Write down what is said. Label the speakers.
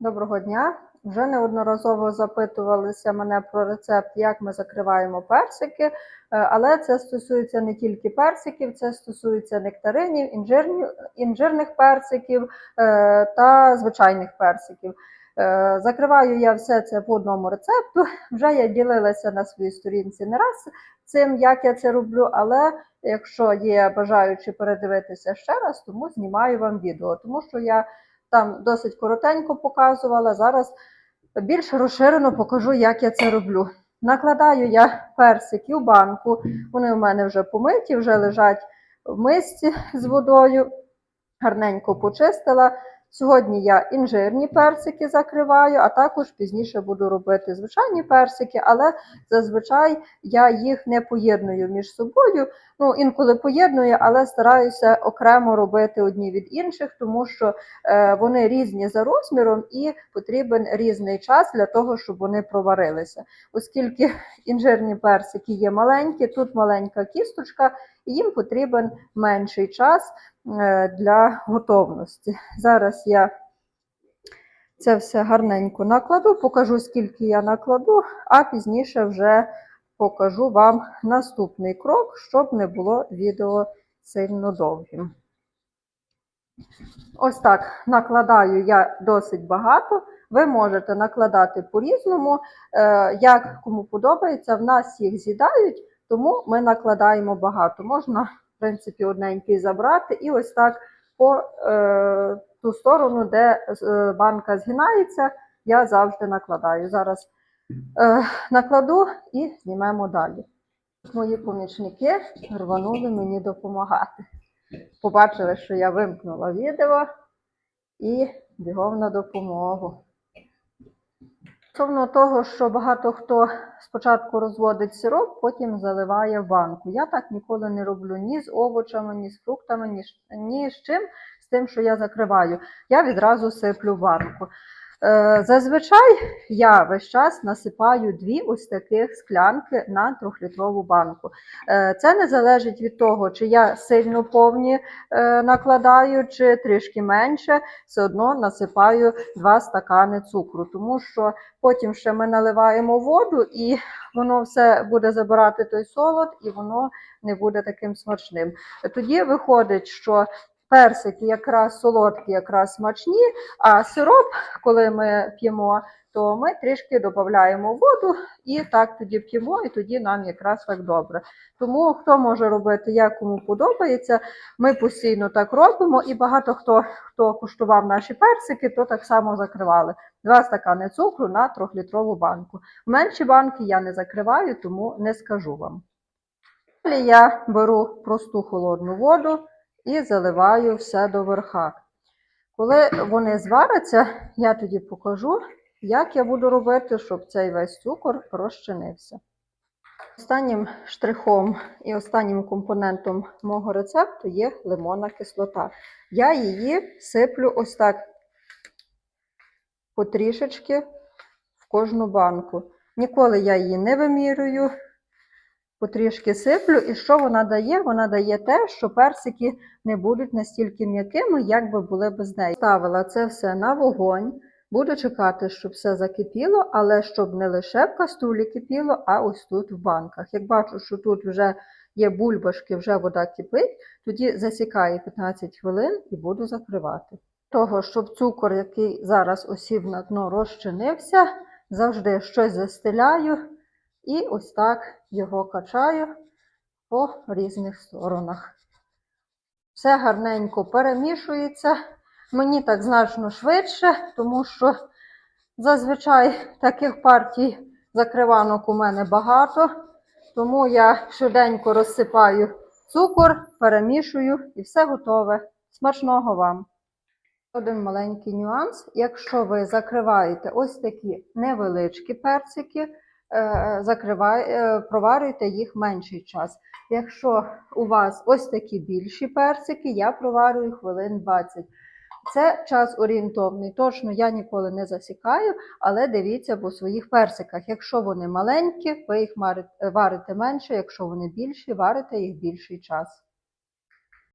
Speaker 1: Доброго дня! Вже неодноразово запитувалися мене про рецепт, як ми закриваємо персики, е, але це стосується не тільки персиків, це стосується нектаринів, інжирних персиків е, та звичайних персиків. Е, Закриваю я все це по одному рецепту. Вже я ділилася на своїй сторінці не раз цим, як я це роблю, але якщо є бажаючі передивитися ще раз, тому знімаю вам відео, тому що я там досить коротенько показувала. Зараз більш розширено покажу, як я це роблю. Накладаю я персики у банку. Вони у мене вже помиті, вже лежать в мисці з водою. Гарненько почистила. Сьогодні я інжирні персики закриваю, а також пізніше буду робити звичайні персики, але зазвичай я їх не поєдную між собою. Ну, інколи поєдную, але стараюся окремо робити одні від інших, тому що е, вони різні за розміром і потрібен різний час для того, щоб вони проварилися. Оскільки інжирні персики є маленькі, тут маленька кісточка, і їм потрібен менший час для готовності. Зараз я це все гарненько накладу, покажу, скільки я накладу, а пізніше вже покажу вам наступний крок, щоб не було відео сильно довгим. Ось так накладаю я досить багато. Ви можете накладати по-різному, е, як кому подобається. В нас їх з'їдають, тому ми накладаємо багато. Можна, в принципі, одненький забрати і ось так по е, ту сторону, де е, банка згинається, я завжди накладаю. Зараз е, накладу і знімемо далі. Мої помічники рванули мені допомагати. Побачили, що я вимкнула відео і бігом на допомогу. Стосовно того, що багато хто спочатку розводить сироп, потім заливає банку. Я так ніколи не роблю ні з овочами, ні з фруктами, ні, з- чим, з тим, що я закриваю. Я відразу сиплю банку. Е, зазвичай я весь час насипаю дві ось таких склянки на трьохлітрову банку. Е, це не залежить від того, чи я сильно повні е, накладаю, чи трішки менше, все одно насипаю два стакани цукру, тому що потім ще ми наливаємо воду, і воно все буде забирати той солод, і воно не буде таким смачним. Тоді виходить, що персики якраз солодкі, якраз смачні, а сироп, коли ми п'ємо, то ми трішки додаємо воду і так тоді п'ємо, і тоді нам якраз так добре. Тому хто може робити, як кому подобається. Ми постійно так робимо, і багато хто, хто куштував наші персики, то так само закривали. Два стакани цукру на трьохлітрову банку. Менші банки я не закриваю, тому не скажу вам. Далі я беру просту холодну воду і заливаю все до верха. Коли вони зваряться, я тоді покажу, як я буду робити, щоб цей весь цукор розчинився. Останнім штрихом і останнім компонентом мого рецепту є лимонна кислота. Я її сиплю ось так потрішечки в кожну банку. Ніколи я її не вимірюю, потрішки сиплю. І що вона дає? Вона дає те, що персики не будуть настільки м'якими, як би були без неї. Ставила це все на вогонь. Буду чекати, щоб все закипіло, але щоб не лише в каструлі кипіло, а ось тут в банках. Як бачу, що тут вже є бульбашки, вже вода кипить, тоді засікаю 15 хвилин і буду закривати. Того, щоб цукор, який зараз осів на дно, розчинився, завжди щось застеляю і ось так його качаю по різних сторонах. Все гарненько перемішується. Мені так значно швидше, тому що зазвичай таких партій закриванок у мене багато, тому я швиденько розсипаю цукор, перемішую і все готове. Смачного вам! Один маленький нюанс. Якщо ви закриваєте ось такі невеличкі персики, закривай, е, проварюйте їх менший час. Якщо у вас ось такі більші персики, я проварюю хвилин 20. Це час орієнтовний. Точно я ніколи не засікаю, але дивіться по своїх персиках. Якщо вони маленькі, ви їх варите менше, якщо вони більші, варите їх більший час.